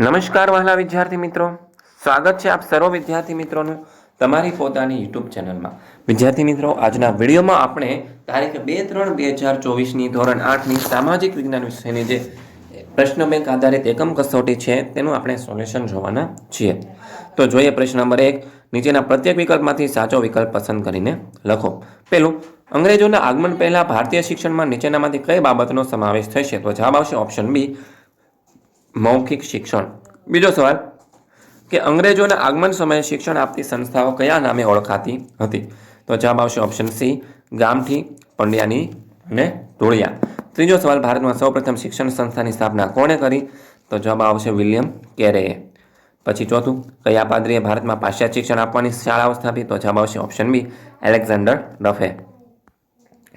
નમસ્કાર વહાલા વિદ્યાર્થી મિત્રો. સ્વાગત છે આપ સર્વ વિદ્યાર્થી મિત્રોનું તમારી પોતાની યુટ્યુબ ચેનલમાં. વિદ્યાર્થી મિત્રો, આજના વિડીયોમાં આપણે તારીખ બે ત્રણ બે હજાર ચોવીસની ધોરણ આઠની સામાજિક વિજ્ઞાન વિષયની જે પ્રશ્ન બેંક આધારિત એકમ કસોટી છે, તેનું આપણે સોલ્યુશન જોવાના છીએ. તો જોઈએ પ્રશ્ન નંબર એક, નીચેના પ્રત્યેક વિકલ્પમાંથી સાચો વિકલ્પ પસંદ કરીને લખો. પેલું અંગ્રેજોના આગમન પહેલાં ભારતીય શિક્ષણમાં નીચેનામાંથી કઈ બાબતનો સમાવેશ થશે? તો જવાબ આવશે ઓપ્શન બી મૌખિક શિક્ષણ. બીજો સવાલ, કે અંગ્રેજોના આગમન સમયે શિક્ષણ આપતી સંસ્થાઓ કયા નામે ઓળખાતી હતી? તો જવાબ આવશે ઓપ્શન સી ગામઠી, પંડ્યાની અને ટોળિયા ત્રીજો સવાલ, ભારતમાં સૌપ્રથમ શિક્ષણ સંસ્થાની સ્થાપના કોણે કરી? તો જવાબ આવશે વિલિયમ કેરેએ. પછી ચોથું, કયા પાદરીએ ભારતમાં પાશ્ચાત્ય શિક્ષણ આપવાની શાળાઓ સ્થાપી? તો જવાબ આવશે ઓપ્શન બી એલેક્ઝાન્ડર ડફે.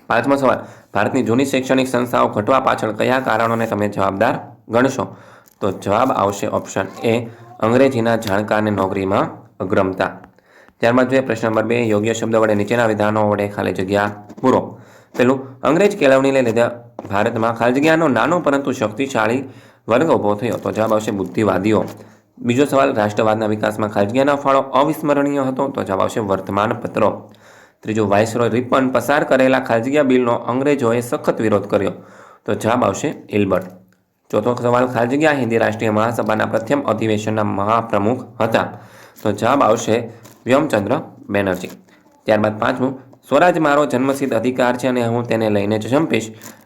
પાંચમો સવાલ, ભારતની જૂની શૈક્ષણિક સંસ્થાઓ ઘટવા પાછળ કયા કારણોને તમે જવાબદાર ગણશો? તો જવાબ આવશે ઓપ્શન એ અંગ્રેજીના જાણકારને નોકરીમાં અગ્રમતા. ત્યારબાદ જોઈએ પ્રશ્ન નંબર બે, યોગ્ય શબ્દ વડે નીચેના વિધાનો વડે ખાલી જગ્યા પૂરો. પેલું અંગ્રેજ કેળવણીને લીધે ભારતમાં ખાલી જગ્યાનો નાનો પરંતુ શક્તિશાળી વર્ગ ઊભો થયો. તો જવાબ આવશે બુદ્ધિવાદીઓ. બીજો સવાલ, રાષ્ટ્રવાદના વિકાસમાં ખાલી જગ્યાનો ફાળો અવિસ્મરણીય હતો? તો જવાબ આવશે વર્તમાન પત્રો ત્રીજો, વાઇસરોય રિપન પસાર કરેલા ખાલી જગ્યા બિલનો અંગ્રેજોએ સખત વિરોધ કર્યો. તો જવાબ આવશે ઇલ્બર્ટ ચોથો સવાલ ખાલી જગ્યા હિન્દી રાષ્ટ્રીય મહાસભાના પ્રથમ અધિવેશનના મહાપ્રમુખ હતા. તો જવાબ આવશે વ્યોમચંદ્ર બેનર્જી. ત્યારબાદ પાંચમું, સ્વરાજ મારો જન્મસિદ્ધ અધિકાર છે અને હું તેને લઈને જ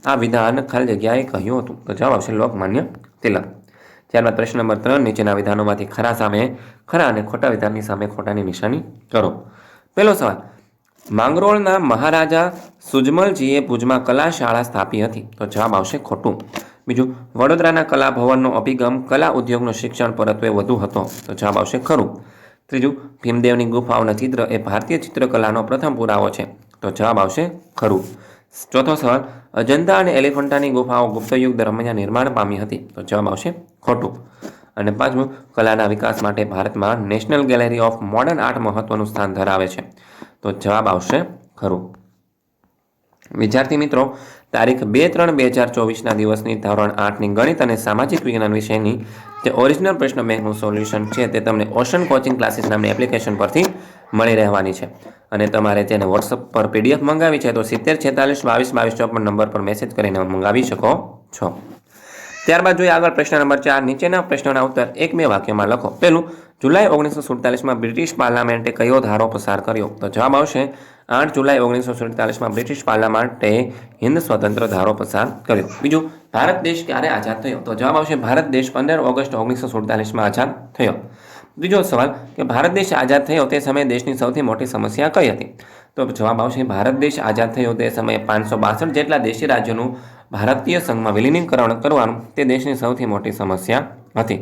આ વિધાન ખાલી જગ્યાએ કહ્યું હતું. તો જવાબ આવશે લોકમાન્ય તિલક. ત્યારબાદ પ્રશ્ન નંબર ત્રણ, નીચેના વિધાનોમાંથી ખરા સામે, ખરા અને ખોટા વિધાનની સામે ખોટાની નિશાની કરો. પહેલો સવાલ, માંગરોળના મહારાજા સુજમલજીએ ભુજમાં કલા શાળા સ્થાપી હતી. તો જવાબ આવશે ખોટું. બીજું, વડોદરાના કલા ભવનનો અભિગમ કલા ઉદ્યોગનું શિક્ષણ પરત્વે વધુ હતો. તો જવાબ આવશે ખરું. ત્રીજું, ભીમદેવની ગુફાઓના ચિત્ર એ ભારતીય ચિત્રકલાનો પ્રથમ પુરાવો છે. તો જવાબ આવશે ખરું. ચોથો સવાલ, અજંતા અને એલિફન્ટાની ગુફાઓ ગુપ્તયુગ દરમિયાન નિર્માણ પામી હતી. તો જવાબ આવશે ખોટું. અને પાંચમું, કલાના વિકાસ માટે ભારતમાં national gallery of modern art મહત્વનું સ્થાન ધરાવે છે. તો જવાબ આવશે ખરું. વિદ્યાર્થી મિત્રો, તારીખ બે ત્રણ બે હજાર ચોવીસના દિવસની ધોરણ આઠની ગણિત અને સામાજિક વિજ્ઞાન વિષયની જે ઓરિજિનલ પ્રશ્ન બેંકનું સોલ્યુશન છે તે તમને ઓશન કોચિંગ ક્લાસીસ નામની એપ્લિકેશન પરથી મળી રહેવાની છે. અને તમારે તેને વોટ્સઅપ પર પીડીએફ મંગાવી છે તો સિત્તેર છેતાલીસ બાવીસ બાવીસ ચોપન નંબર પર મેસેજ કરીને મંગાવી શકો છો. ત્યારબાદ જોઈએ આગળ પ્રશ્ન નંબર ચાર, નીચેના પ્રશ્નોના ઉત્તર એક બે વાક્યમાં લખો. પહેલું જુલાઈ ઓગણીસો સુડતાલીસમાં બ્રિટિશ પાર્લામેન્ટે કયો ધારો પસાર કર્યો? તો જવાબ આવશે, આઠ જુલાઈ ઓગણીસો સુડતાલીસમાં બ્રિટિશ પાર્લામેન્ટે હિન્દ સ્વતંત્ર ધારો પસાર કર્યો. બીજું, ભારત દેશ ક્યારે આઝાદ થયો? તો જવાબ આવશે, ભારત દેશ પંદર ઓગસ્ટ ઓગણીસો સુડતાલીસમાં આઝાદ થયો. બીજો સવાલ, કે ભારત દેશ આઝાદ થયો તે સમયે દેશની સૌથી મોટી સમસ્યા કઈ હતી? તો જવાબ આવશે, ભારત દેશ આઝાદ થયો તે સમયે પાંચસો બાસઠ જેટલા દેશી રાજ્યોનું ભારતીય સંઘમાં વિલીનીકરણ કરવાનું તે દેશની સૌથી મોટી સમસ્યા હતી.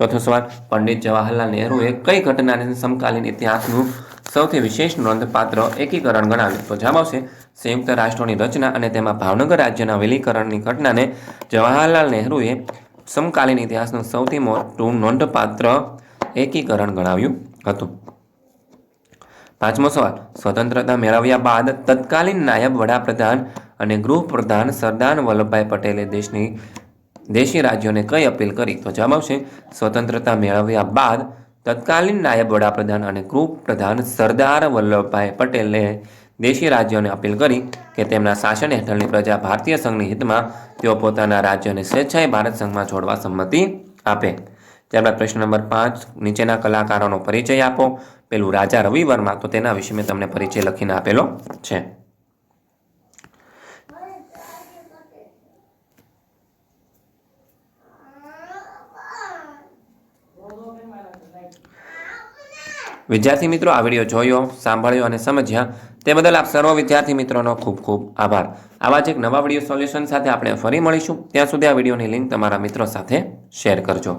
ચોથો સવાલ, પંડિત જવાહરલાલ નહેરુએ કઈ ઘટનાને સમકાલીન ઇતિહાસનું સૌથી વિશેષ નોંધપાત્ર એકીકરણ ગણાવ્યું? તો જવાબ આવશે, સંયુક્ત રાષ્ટ્રોની રચના અને તેમાં ભાવનગર રાજ્યના વિલીકરણની ઘટનાને જવાહરલાલ નહેરુએ સમકાલીન ઇતિહાસનું સૌથી મોટું નોંધપાત્ર એકીકરણ ગણાવ્યું હતું. પાંચમો સવાલ, સ્વતંત્રતા મેળવ્યા બાદ તત્કાલીન નાયબ વડાપ્રધાન અને ગૃહપ્રધાન સરદાર વલ્લભભાઈ પટેલે દેશની દેશી રાજ્યોને કઈ અપીલ કરી તો જવાબ આવશે, સ્વતંત્રતા મેળવ્યા બાદ તત્કાલીન નાયબ વડાપ્રધાન અને ગૃહપ્રધાન સરદાર વલ્લભભાઈ પટેલે દેશી રાજ્યોને અપીલ કરી કે તેમના શાસન હેઠળની પ્રજા ભારતીય સંઘની હિતમાં તેઓ પોતાના રાજ્યોને સ્વેચ્છાએ ભારત સંઘમાં જોડવા સંમતિ આપે. ત્યારબાદ પ્રશ્ન નંબર પાંચ, નીચેના કલાકારોનો પરિચય આપો. પેલું રાજા રવિ વર્મા તો તેના વિશે મેં તમને પરિચય લખીને આપેલો છે. વિદ્યાર્થી મિત્રો, આ વીડિયો જોયો, સાંભળ્યો અને સમજ્યા તે બદલ આપ સર્વ વિદ્યાર્થી મિત્રોનો ખૂબ ખૂબ આભાર. આવા જ એક નવા વીડિયો સોલ્યુશન સાથે આપણે ફરી મળીશું. ત્યાં સુધી આ વિડીયોની લિંક તમારા મિત્રો સાથે શેર કરજો.